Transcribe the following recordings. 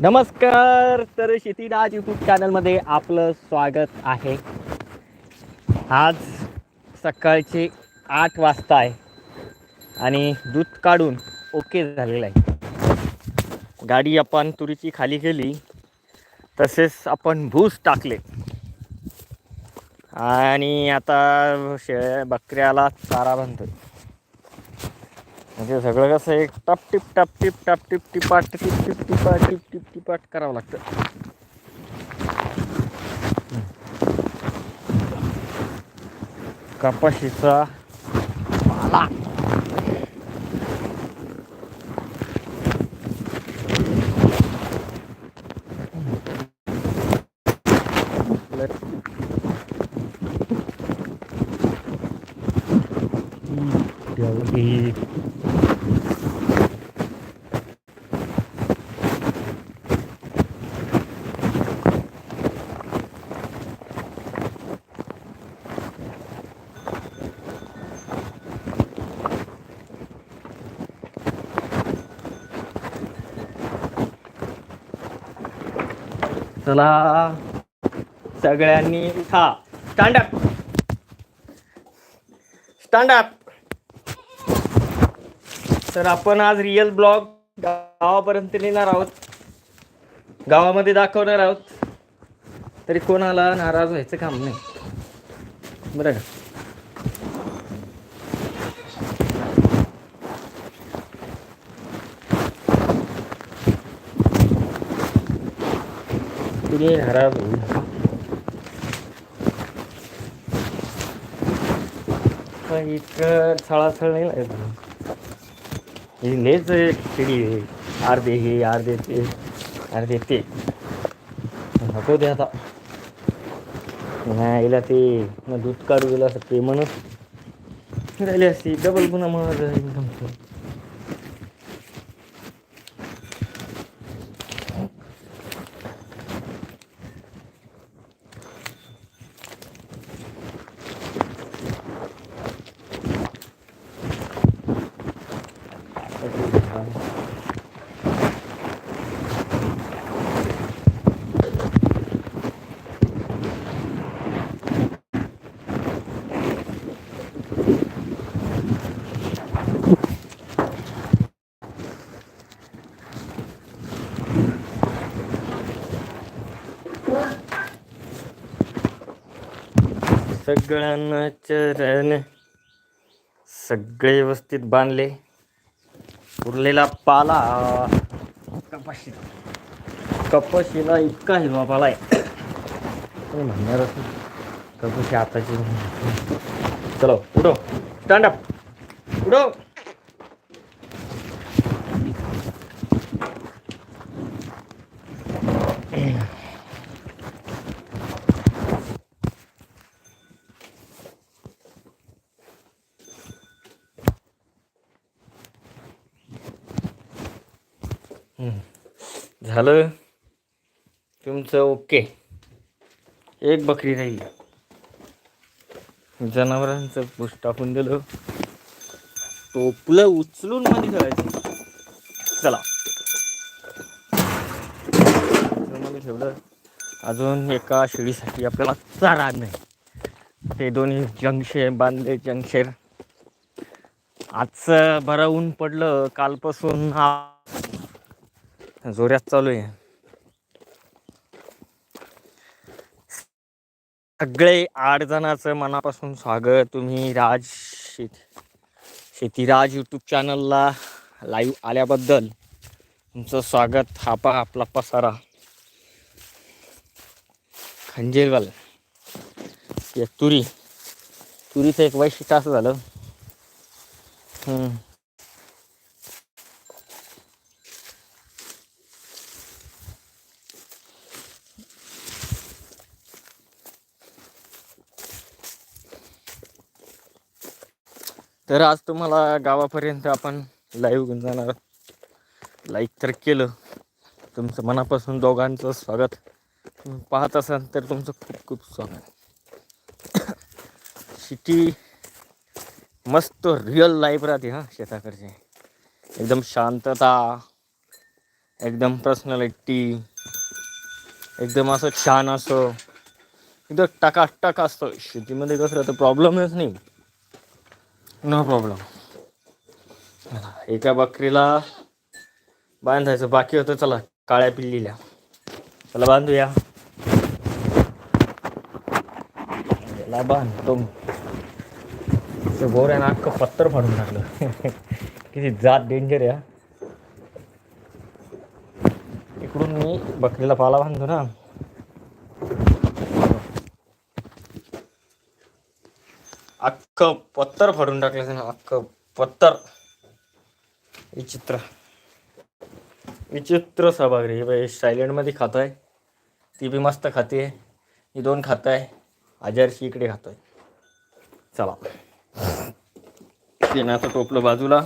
नमस्कार तर शेतीराज यूट्यूब चॅनलमध्ये आपलं स्वागत आहे. आज सकाळचे आठ वाजता आहे आणि दूध काढून ओके झालेलं आहे. गाडी आपण तुरीची खाली गेली तसेच आपण भूस टाकले. आणि आता शे बकऱ्याला चारा बांधतोय म्हणजे सगळं कसं एक टप टिप टप टिप टप टिप टिपाट टिप टिप टिपाट टिप टिप टिपाट करावं लागतं. कपाशीचा पाला चला. सगळ्यांनी उठा स्टँड अप स्टँड अप तर आपण आज रिअल ब्लॉग गावापर्यंत नेणार आहोत. गावामध्ये दाखवणार आहोत. तरी कोणाला नाराज व्हायचं काम नाही. बरं का? कुणी खराब होईल. पण इतकं छळाछळ नाही लागत. ही लेच खिडी आहे. अर्धे हे अर्धे ते अर्धे ते. नको दे आता. नाही ते न दूध काढू गेलं असं ते म्हणत राहिली असती डबल पुन्हा माझं इन्कम सगळ्यांना चरण. सगळे व्यवस्थित बांधले. उरलेला पाला. कपाशी कपाशीला इतका हिरवा पाला आहे. म्हणणारच कपाशी आताची. चलो उडो स्टँड अप उडो झालं? तुमचं ओके. एक बकरी राहिली जनावरांचं पुष टाकून दिलं. टोपलं उचलून मध्ये करायची. चला. मध्ये ठेवलं. अजून एका शेळीसाठी आपल्याला चारा नाही ते दोन्ही जंगशे बांधले जंगशेर. आजचं बरं ऊन पडलं. कालपासून हा जोऱ्यात चालू आहे. सगळे आठ जणांचं मनापासून स्वागत. तुम्ही राज शेती शेतीराज यूट्यूब चॅनलला लाईव्ह आल्याबद्दल तुमचं स्वागत. हा पा आपला पसारा. खंजेरवाल एक तुरी. तुरीचं एक वैशिष्ट्य असं झालं. तर आज तुम्हाला गावापर्यंत आपण लाईव्ह घेऊन जाणार लाईक तर केलं. तुमचं मनापासून दोघांचं स्वागत. तुम्ही पाहत असाल तर तुमचं खूप खूप स्वागत. सिटी मस्त रिअल लाईफ राहते हां शेताकडचे. एकदम शांतता एकदम पर्सनॅलिटी एकदम असं छान असं. एकदम टकाटक असतं. शेतीमध्ये कसं राहतं प्रॉब्लेमच नाही. नो प्रॉब्लेम एका बकरीला बांधायचं. बाकी होतं चला काळ्या पिल्लीला. चला बांधूया. याला बांधतो मी. गोऱ्यानं अख्खं पत्तर फाडून टाकलं. किती जात डेंजर आहे इकडून मी बकरीला पाला बांधतो ना. अख्खं पत्तर फाडून टाकलं त्यानं अख्खं पत्तर विचित्र. विचित्र सामग्री बाई सायलेंटमध्ये खातोय. ती बी मस्त खाते ही दोन खात आहे आजारशी इकडे खातोय. चला. शेणाचं टोपलं बाजूला.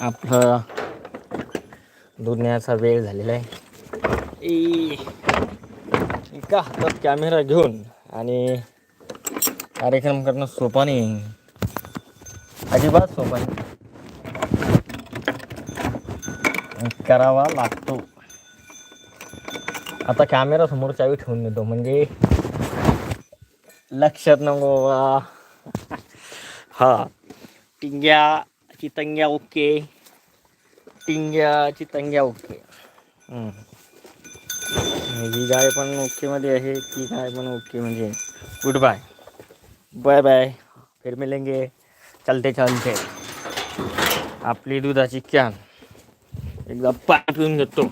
आपलं दुनियाचा वेळ झालेला आहे. ई, एका हातात कॅमेरा घेऊन आणि कार्यक्रम करणं सोपा नाही अजिबात सोपा नाही. करावा लागतो. आता कॅमेरा समोर चावी ठेवून देतो. म्हणजे लक्षात नको बाबा. हा. टिंग्या चितंग्या ओके. टिंग्या चितंग्या ओके. ही गाय पण ओकेमध्ये आहे. ती गाय पण ओके म्हणजे. Good bye bye bye. फिर मिलेंगे. चलते चलते. आपली दुधाची कॅन एकदा पाय पिऊन घेतो.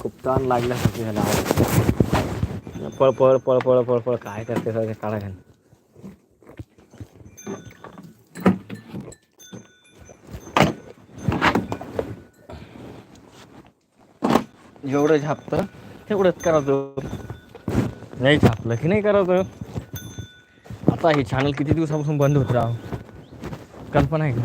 खूप ताण लागल्यासारखी झाला. पळ पळ पळ पळ पळ पळ. काय करते सर काढा घाल जेवढं झापतं तेवढंच करायचं नाही छापलं की नाही करत हो. आता हे चॅनल किती दिवसापासून बंद होत राह कल्पना आहे का?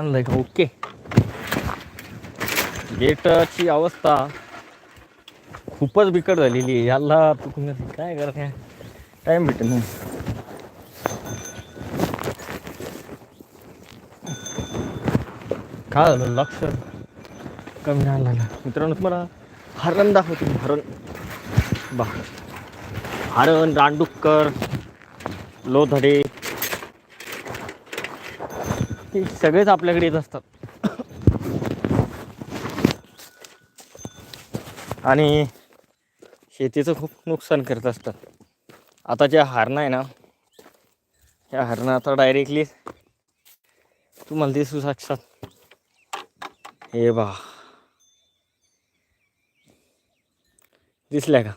बांधलंय का? ओके. गेटची अवस्था खूपच बिकट झालेली आहे. याला तुम्ही काय करत टाइम भेटेल नाही काय झालं लक्ष कमी नाही लागलं मित्रांनो तुम्हाला हरण दाखवतो हरण. बा हरण रांडुक्कर लोधडे हे सगळेच आपल्याकडे येत असतात. आणि शेतीचं खूप नुकसान करत असतात. आता ज्या हरणं आहे ना ह्या हरणं आता डायरेक्टली तुम्हाला दिसू साक्षात हे बा. दिसल्या का?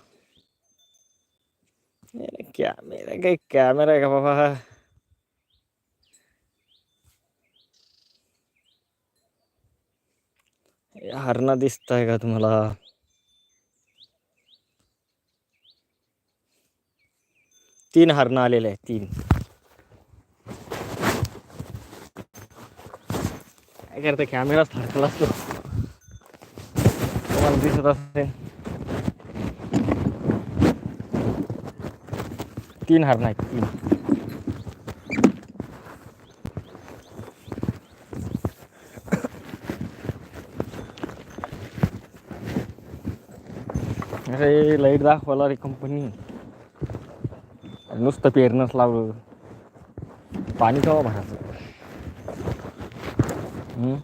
कॅमेरा काही कॅमेरा आहे का बाबा. हरणा दिसत आहे का तुम्हाला? तीन हरणं आलेले आहेत तीन. काय करतं? कॅमेराच थडकला असतो. तुम्हाला दिसत असेल. तीन हरणं आहेत तीन. अरे लाइट दाखवायला रे कंपनी नुसतं पेरणंच लावलं. पाणी केव्हा भरायचं? हम्म?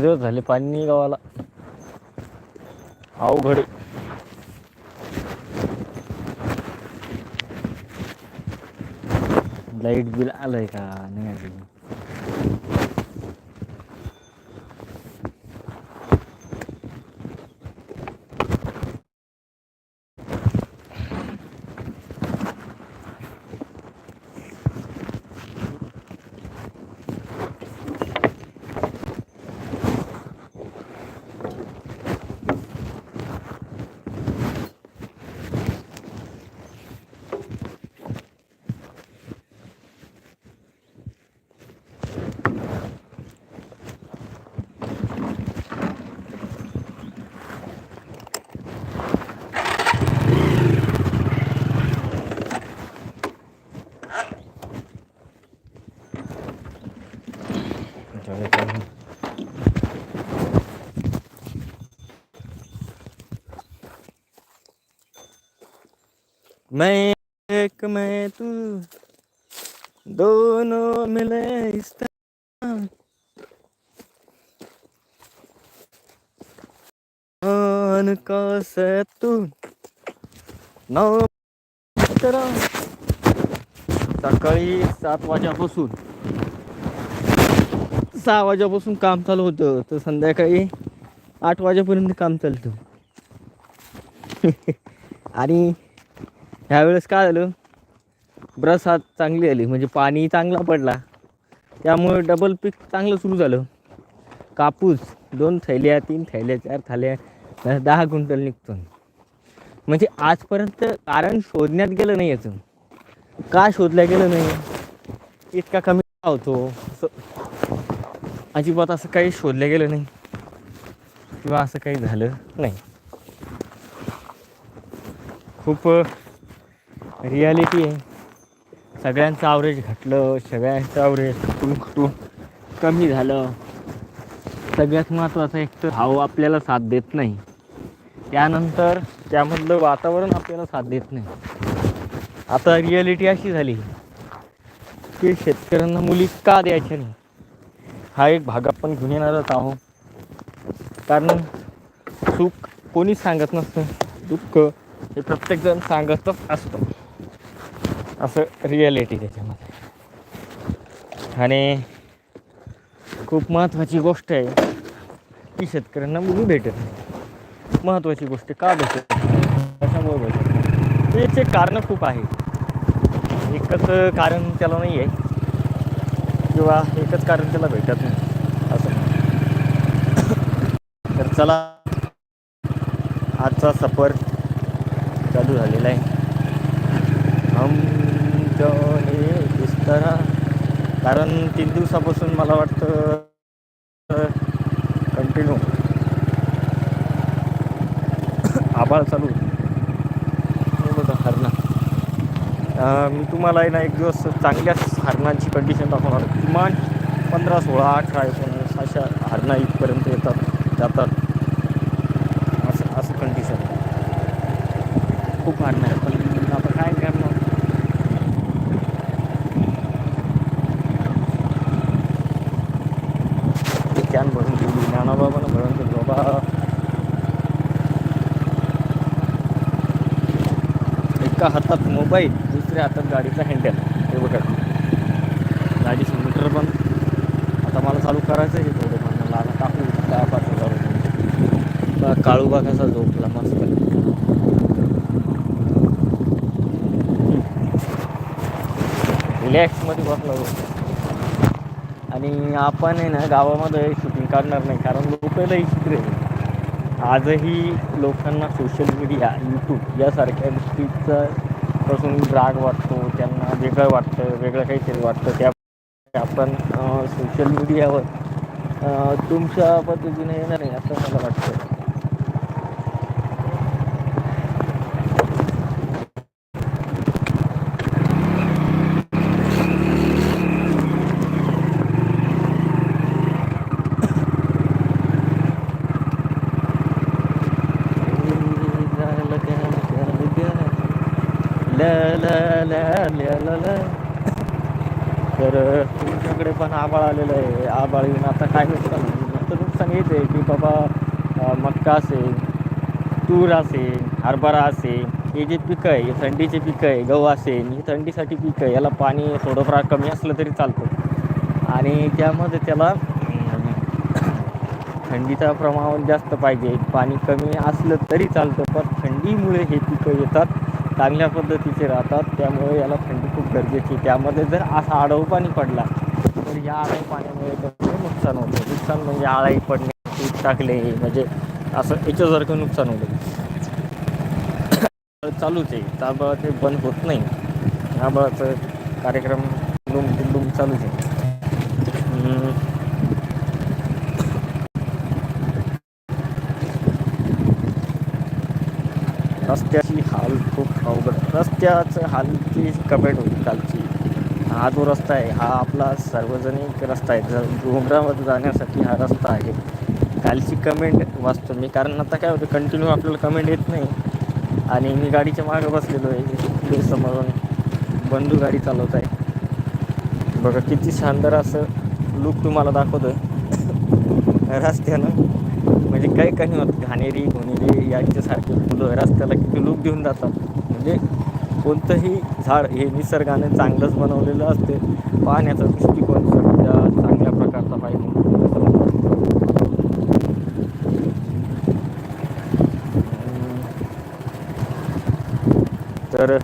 दिवस झाले पाणी नाही गावाला. अवघड आहे. लाइट बिल आलंय का? नाही मैं एक मैं तू दोनों मिले इस तरह। मान का सेतू नौ तरह। सकाळी सात वाजेपासून सहा वाजेपासून काम चालू होतं तर संध्याकाळी आठ वाजेपर्यंत काम चालतं. आणि ह्यावेळेस काय झालं? बरसात चांगली आली म्हणजे पाणी चांगला पडला. त्यामुळे डबल पीक चांगलं सुरू झालं. कापूस दोन थैल्या तीन थैल्या चार थैल्या दहा क्विंटल निघतो म्हणजे आजपर्यंत कारण शोधण्यात गेलं नाही याचं. का शोधल्या गेलं नाही? इतका कमी होतो. अजिबात असं काही शोधलं गेलं नाही. किंवा असं काही झालं नाही. खूप रियालिटी आहे. सगळ्यांचं ॲव्हरेज घटलं सगळ्यांचं ॲव्हरेज खटून खटून कमी झालं. सगळ्यात महत्त्वाचं एक तर भाव आपल्याला साथ देत नाही. त्यानंतर त्यामधलं वातावरण आपल्याला साथ देत नाही. आता रियालिटी अशी झाली की शेतकऱ्यांना मुली का द्यायच्या नाही? हा एक भाग आपण घेऊन येणारच आहोत. कारण सुख कोणीच सांगत नसतं. दुःख हे प्रत्येकजण सांगतच असतं. असं रिॲलिटी त्याच्यामध्ये. आणि खूप महत्त्वाची गोष्ट आहे की शेतकऱ्यांना मुली भेटत नाही. महत्त्वाची गोष्ट का भेटत त्याच्यामुळे कशामुळे भेटत नाही. कारणं खूप आहे एकच कारण त्याला नाही आहे किंवा एकच कारण त्याला भेटत नाही. असं. तर चला. आजचा सफर चालू झालेला आहे. हम जो हे बिस्तर कारण तीन दिवसापासून मला वाटतं कंटिन्यू आभाळ चालू होतं. हे बघा हरणा अं, मी तुम्हाला आहे ना एक दिवस चांगल्याच हरणांची कंडिशन दाखवणार. किमान पंधरा सोळा अठरा एकोणीस अशा हरणा इथपर्यंत येतात जातात. असं असं कंडिशन खूप हरणं आहे पण आता काय करणार? ते कॅन भरून दिली ज्ञानाबाबानं भरून दिली बाबा. एका हातात मोबाईल दुसऱ्या हातात गाडीचा हँडल हे बघा. गाडीचं मीटर पण. आता मला चालू करायचं आहे थोडं पण मला आता टाकू दहा पाच हजार काळूबा कसा झोपला मस्त. रिलॅक्समध्ये बसला होतो आणि आपण आहे ना गावामध्ये शूटिंग करणार नाही कारण लोक लई शिकले. आजही लोकांना सोशल मीडिया यूट्यूब यासारख्या गोष्टीचा पासून राग वाटतो त्यांना वेगळं वाटतं वेगळं काहीतरी वाटतं. त्या आपण सोशल मीडियावर तुमच्या पद्धतीने येणार नाही असं मला वाटतं. तर तुमच्याकडे पण आबाळ आलेलं आहे. आबाळ येऊन आता काय होतं? होईल? आता नुकसान आहे की बाबा मक्का असेल तूर असेल हरभरा असेल हे जे पिकं आहे हे थंडीचे पिकं आहे गहू असेल ही थंडीसाठी पिकं आहे याला पाणी थोडंफार कमी असलं तरी चालतं. आणि त्यामध्ये त्याला थंडीचं प्रमाण जास्त पाहिजे. पाणी कमी असलं तरी चालतं पण थंडीमुळे हे पिकं येतात. चांगल्या पद्धतीचे राहतात त्यामुळे याला थंडी खूप गरजेची त्यामध्ये जर असा आडव पाणी पडला तर या आडव पाण्यामुळे त्याचं नुकसान होतं. नुकसान म्हणजे आळाई पडणे पीक टाकले म्हणजे असं याच्यासारखं नुकसान होतं. चालूच आहे. त्यामुळे ते बंद होत नाही. आबाळाचं कार्यक्रम डुम डुम चालूच आहे. रस्त्याची हाल खूप अवघड. रस्त्याचं हालची कमेंट होती कालची. हा जो रस्ता आहे हा आपला सार्वजनिक रस्ता आहे. जर डोंगरामध्ये जाण्यासाठी हा रस्ता आहे. कालची कमेंट वाचतो मी. कारण आता काय होतं कंटिन्यू आपल्याला कमेंट येत नाही. आणि मी गाडीच्या मागं बसलेलो आहे. पुढे समोरून बंधू गाडी चालवत आहे. बघा किती शानदार असं लूक तुम्हाला दाखवतो रस्त्यानं म्हणजे काही काही होत घाणेरी घोणेरी यांच्यासारखे फुलं रस्त्याला किती लोक देऊन जातात. म्हणजे कोणतंही झाड हे निसर्गाने चांगलंच बनवलेलं असते. पाहण्याचा दृष्टिकोन सध्या चांगल्या प्रकारचा पाहिजे तर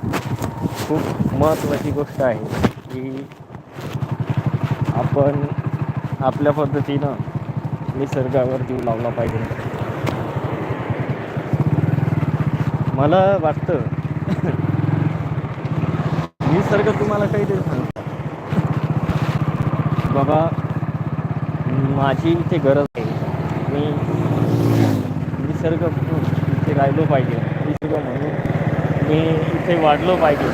खूप महत्त्वाची गोष्ट आहे की आपण आपल्या पद्धतीनं निसर्गावर जीव लावला पाहिजे. मला वाटतं निसर्ग तुम्हाला काहीतरी सांगतो. बाबा माझी इथे गरज आहे. मी निसर्ग इथे राहिलो पाहिजे. निसर्ग म्हणून मी इथे वाढलो पाहिजे.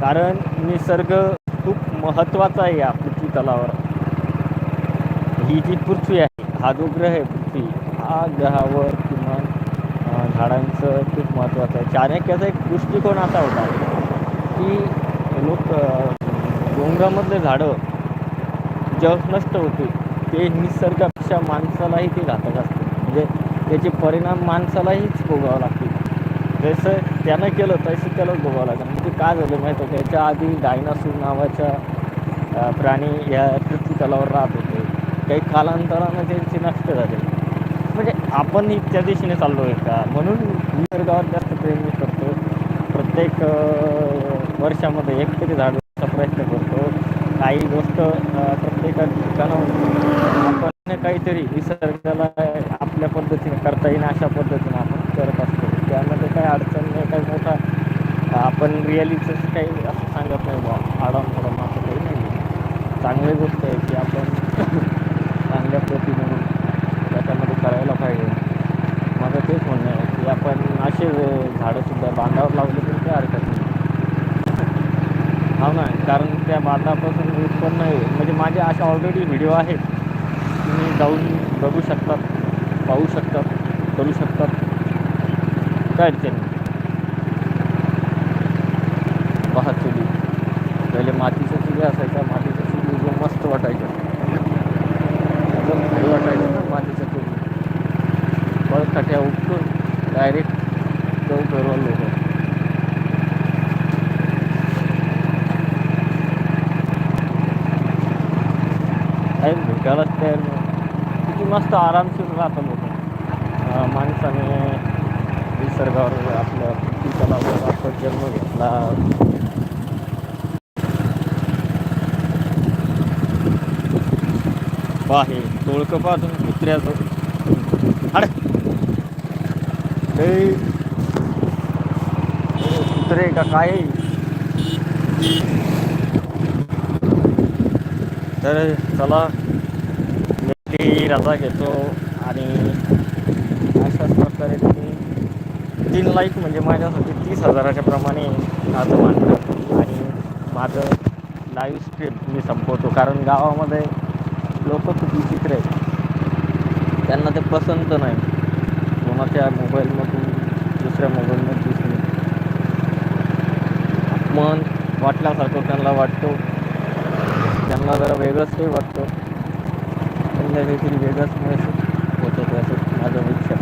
कारण निसर्ग खूप महत्त्वाचा आहे या पृथ्वी तलावर. ही जी पृथ्वी आहे हा जो ग्रह आहे पृथ्वी. हा ग्रहावर किमान झाडांचं खूप महत्त्वाचं आहे. चाणक्याचा एक दृष्टिकोन असा होता की लोक डोंगरामधले झाडं जग नष्ट होते ते निसर्गापेक्षा माणसालाही ते घातक असते म्हणजे त्याचे परिणाम माणसालाहीच भोगावं लागतील. जसं त्यानं केलं तसं त्याला भोगावं लागेल. म्हणजे काय झालं माहिती आहे त्याच्या आधी डायनासूर नावाच्या प्राणी या पृथ्वी तलावर राहतो काही कालांतरानं त्यांची नष्ट झाले. म्हणजे आपण त्या दिशेने चाललो आहे का? म्हणून निसर्गावर जास्त प्रेम करतो. प्रत्येक वर्षामध्ये एक तरी झाड प्रयत्न करतो. काही गोष्ट अं, प्रत्येक ठिकाणाहून आपण काहीतरी निसर्गाला आपल्या पद्धतीने करता येईल अशा पद्धतीने आपण करत असतो. त्यामध्ये काही अडचण नाही काही मोठा आपण रिअलिटीच काही असं सांगत नाही बा आडाम पडम असं काही नाही. चांगली गोष्ट आहे की आपण चांगल्या पद्धतीने त्याच्यामध्ये करायला पाहिजे माझं तेच म्हणणं आहे की आपण असे झाडंसुद्धा बांधावर लावले तरी काही हरकत नाही. हो ना कारण त्या बांधापासून उत्पन्न आहे. म्हणजे माझे अशा ऑलरेडी व्हिडिओ आहेत. तुम्ही जाऊन बघू शकतात पाहू शकतात करू शकतात. काय अडचण नाही. पहा चुली पहिले मातीच्या चुली असायच्या मातीच्या चुली जो मस्त वाटायच्या एकदम भारी वाटायचं मातीचं मातीच्या चुली बळकाठ्या उपटून डायरेक्ट गहू पेरवलं होतं काही भेटायलाच तयार किती मस्त आरामशीर राहतं लोक. माणसाने निसर्गावर आपल्या पृथ्वी तलावर आपण जन्म घेतला. पाहे टोळकं पहा तुम्ही कुत्र्याचं. अरे! हे हे कुत्रे का काय तर चला मी रजा घेतो आणि अशाच प्रकारे तुम्ही तीन लाईक म्हणजे माझ्यासाठी तीस हजाराच्या प्रमाणे माझं मानलं. आणि माझं लाईव्ह स्ट्रीम मी संपवतो. कारण गावामध्ये लोक खूप विचित्र आहेत. त्यांना ते पसंत नाही. कोणाच्या मोबाईलमधून दुसऱ्या मोबाईलमधून मन वाटल्यासारखं त्यांना वाटतो. त्यांना जरा वेगळंच काही वाटतं. त्यांना काहीतरी वेगळंच महसूस होतं असं माझं विचार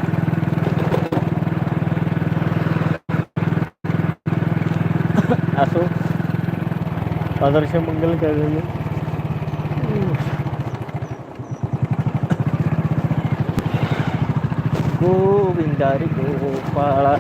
असो. आदर्श मंगल काय झालं? गोविंदारी गोपाळा.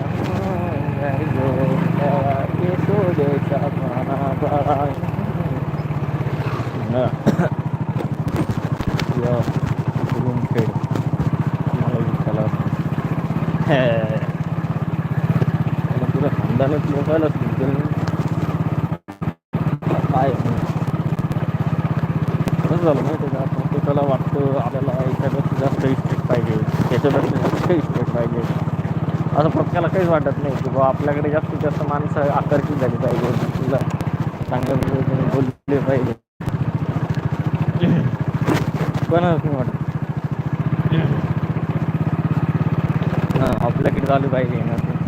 वाटतं आपल्याला याच्यापेक्षा जास्त इस्टेट पाहिजे त्याच्यापेक्षा जास्त इस्टेट पाहिजे असं प्रत्येकाला काहीच वाटत नाही की बाबा आपल्याकडे जास्तीत जास्त माणसं आकर्षित झाली पाहिजे. तुला चांगल्या पद्धतीने बोलले पाहिजे. कोणालाच नाही वाटत? हां आपल्याकडे चालू पाहिजे ना ते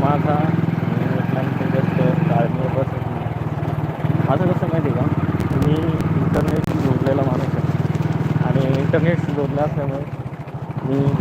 माझा म्हटल्यानंतर जास्त ताळमेळ बसत नाही माझं कसं माहिती आहे का मी इंटरनेटशी जोडलेला माणूस